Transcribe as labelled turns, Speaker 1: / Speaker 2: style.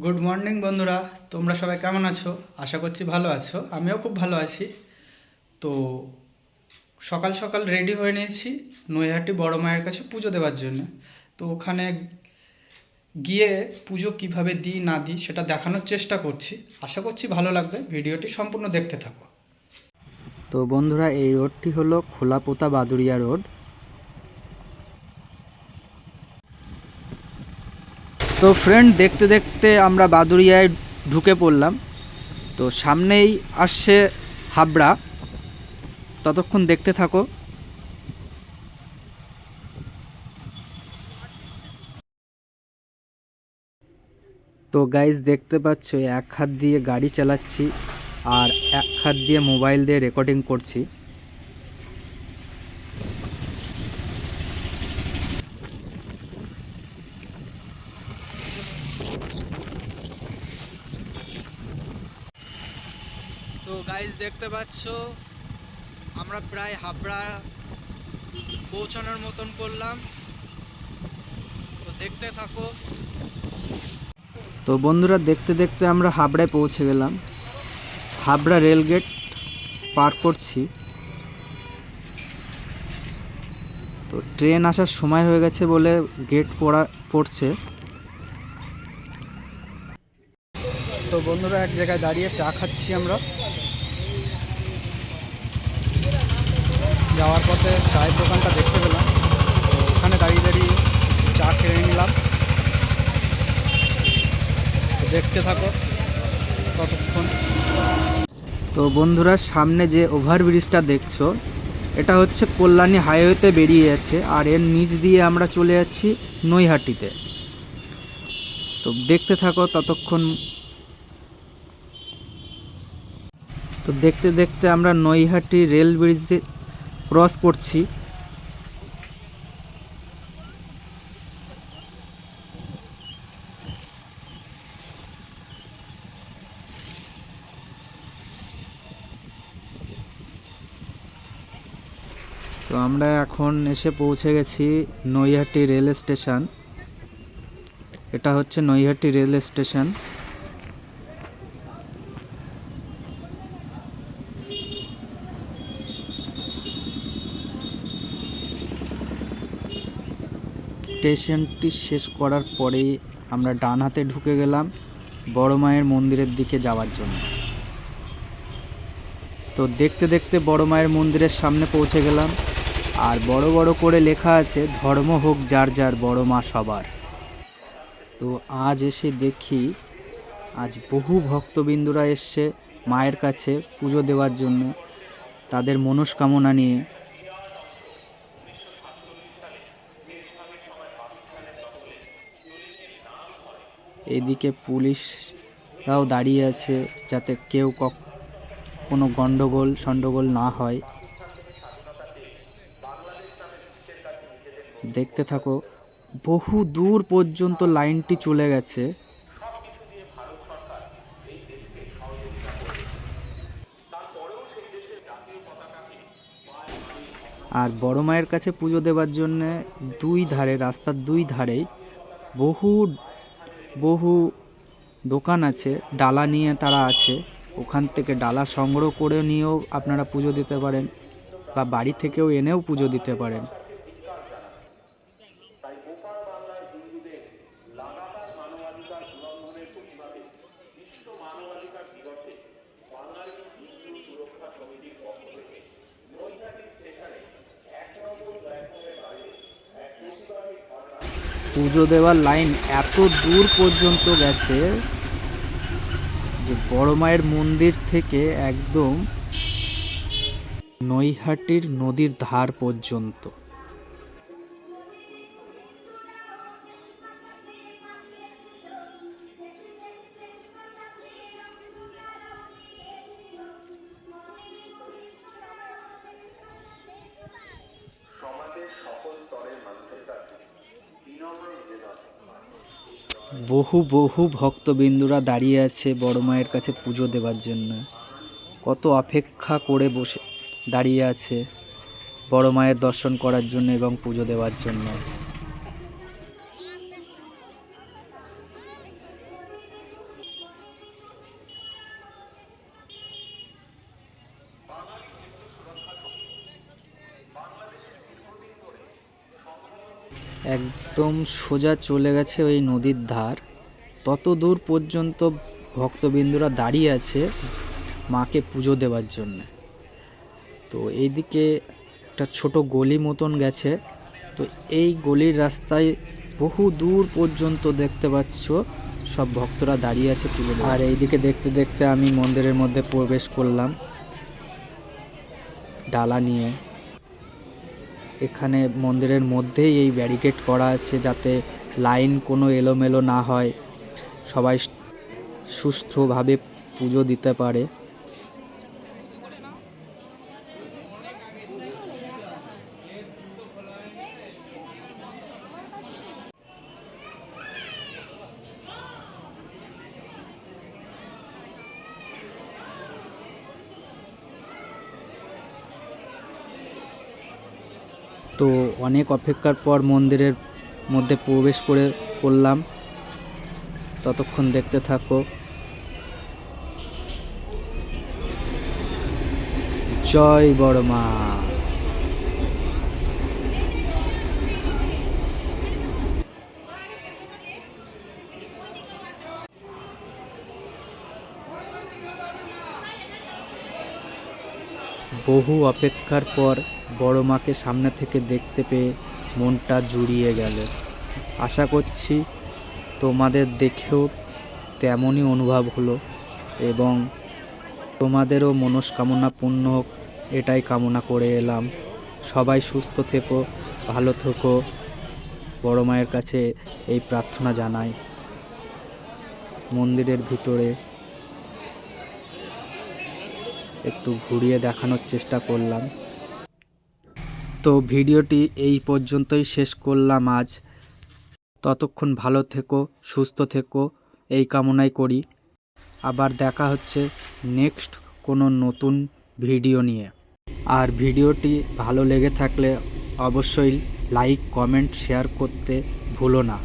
Speaker 1: Good morning বন্ধুরা। তোমরা সবাই কেমন আছো? আশা করছি ভালো আছো। আমিও খুব ভালো আছি। তো সকাল সকাল রেডি হয়ে নিয়েছি নৈহাটি বড় মায়ের কাছে পুজো দেওয়ার জন্য। তো ওখানে গিয়ে পুজো কীভাবে দিই, না দিই, সেটা দেখানোর চেষ্টা করছি। আশা করছি ভালো লাগবে। ভিডিওটি সম্পূর্ণ দেখতে থাকো।
Speaker 2: তো বন্ধুরা, এই রোডটি হলো খোলাপোতা বাদুরিয়া রোড। তো ফ্রেন্ড দেখতে দেখতে আমরা বাদুরিয়ায় ঢুকে পড়লাম। তো সামনেই আসছে হাবড়া। ততক্ষণ দেখতে থাকো। তো গাইজ দেখতে পাচ্ছ, এক হাত দিয়ে গাড়ি চালাচ্ছি আর এক হাত দিয়ে মোবাইল দিয়ে রেকর্ডিং করছি।
Speaker 1: গাইজ দেখতে পাচ্ছ? আমরা প্রায় হাবড়া পৌঁছানোর মতন করলাম। তো দেখতে থাকো।
Speaker 2: তো বন্ধুরা, দেখতে দেখতে আমরা হাবড়ায় পৌঁছে গেলাম। হাবড়া রেলগেট পার করছি। তো ট্রেন আসার সময় হয়ে গেছে বলে গেট পড়া, পড়ছে।
Speaker 1: তো বন্ধুরা, এক জায়গায় দাঁড়িয়ে চা খাচ্ছি আমরা। যাওয়ার পথে চায়ের দোকানটা দেখতে পেলাম। তো ওখানে দাঁড়িয়ে দাঁড়িয়ে চা খেয়ে নিলাম। দেখতে থাকো ততক্ষণ।
Speaker 2: তো বন্ধুরা, সামনে যে ওভারব্রিজটা দেখছ, এটা হচ্ছে কল্যাণী হাইওয়েতে বেরিয়ে যাচ্ছে আর এর নিচ দিয়ে আমরা চলে যাচ্ছি নৈহাটিতে। তো দেখতে থাকো ততক্ষণ। তো দেখতে দেখতে আমরা নৈহাটি রেল ব্রিজে ক্রস করছি। তো আমরা এখন এসে পৌঁছে গেছি নৈহাটি রেল স্টেশন। এটা হচ্ছে নৈহাটি রেল স্টেশন। স্টেশনটি শেষ করার পরেই আমরা ডান হাতে ঢুকে গেলাম বড় মায়ের মন্দিরের দিকে যাওয়ার জন্য। তো দেখতে দেখতে বড় মায়ের মন্দিরের সামনে পৌঁছে গেলাম আর বড় বড় করে লেখা আছে, ধর্ম হোক যার যার, বড় মা সবার। তো আজ এসে দেখি আজ বহু ভক্তবিন্দুরা এসছে মায়ের কাছে পুজো দেওয়ার জন্য, তাদের মনস্কামনা নিয়ে। এদিকে পুলিশরাও দাঁড়িয়ে আছে যাতে কেউ কোনো গণ্ডগোল সণ্ডগোল না হয়। দেখতে থাকো, বহু দূর পর্যন্ত লাইনটি চলে গেছে। আর বড় মায়ের কাছে পুজো দেওয়ার জন্য দুই ধারে, রাস্তার দুই ধারেই বহু বহু দোকান আছে, ডালা নিয়ে তারা আছে। ওখান থেকে ডালা সংগ্রহ করে নিয়েও আপনারা পুজো দিতে পারেন বা বাড়ি থেকেও এনেও পুজো দিতে পারেন। পুজো দেওয়ার লাইন এত দূর পর্যন্ত গেছে যে বড় মায়ের মন্দির থেকে একদম নৈহাটির নদীর ধার পর্যন্ত। বহু বহু ভক্তবিন্দুরা দাঁড়িয়ে আছে বড় মায়ের কাছে পুজো দেবার জন্য। কত অপেক্ষা করে বসে, দাঁড়িয়ে আছে বড় মায়ের দর্শন করার জন্য এবং পুজো দেওয়ার জন্য। একদম সোজা চলে গেছে ওই নদীর ধার। তত দূর পর্যন্ত ভক্তবিন্দুরা দাঁড়িয়ে আছে মাকে পুজো দেওয়ার জন্য। তো এইদিকে একটা ছোট গলি মতন গেছে। তো এই গলির রাস্তায় বহু দূর পর্যন্ত দেখতে পাচ্ছ সব ভক্তরা দাঁড়িয়ে আছে পুজো। আর এইদিকে দেখতে দেখতে আমি মন্দিরের মধ্যে প্রবেশ করলাম। ডালা নিয়ে। এখানে মন্দিরের মধ্যেই এই ব্যারিকেড করা আছে যাতে লাইন কোনো এলোমেলো না হয়। সবাই সুস্থভাবে পুজো দিতে পারে। তো অনেক অপেক্ষার পর মন্দিরের মধ্যে প্রবেশ করে করলাম। ততক্ষণ দেখতে থাকো। জয় বড় মা বহু অপেক্ষার পর বড় মাকে সামনে থেকে দেখতে পেয়ে মনটা জুড়িয়ে গেল। আশা করছি তোমাদের দেখেও তেমনই অনুভব হলো এবং তোমাদেরও মনস্কামনা পূর্ণ হোক, এটাই কামনা করে এলাম। সবাই সুস্থ থেকো, ভালো থেকো। বড় মায়ের কাছে এই প্রার্থনা জানাই। মন্দিরের ভিতরে একটু ঘুরিয়ে দেখানোর চেষ্টা করলাম। তো ভিডিওটি এই পর্যন্তই শেষ করলাম আজ। ততক্ষণ ভালো থেকো, সুস্থ থেকো, এই কামনাই করি। আবার দেখা হচ্ছে নেক্সট কোনো নতুন ভিডিও নিয়ে। আর ভিডিওটি ভালো লেগে থাকলে অবশ্যই লাইক, কমেন্ট, শেয়ার করতে ভুলো না।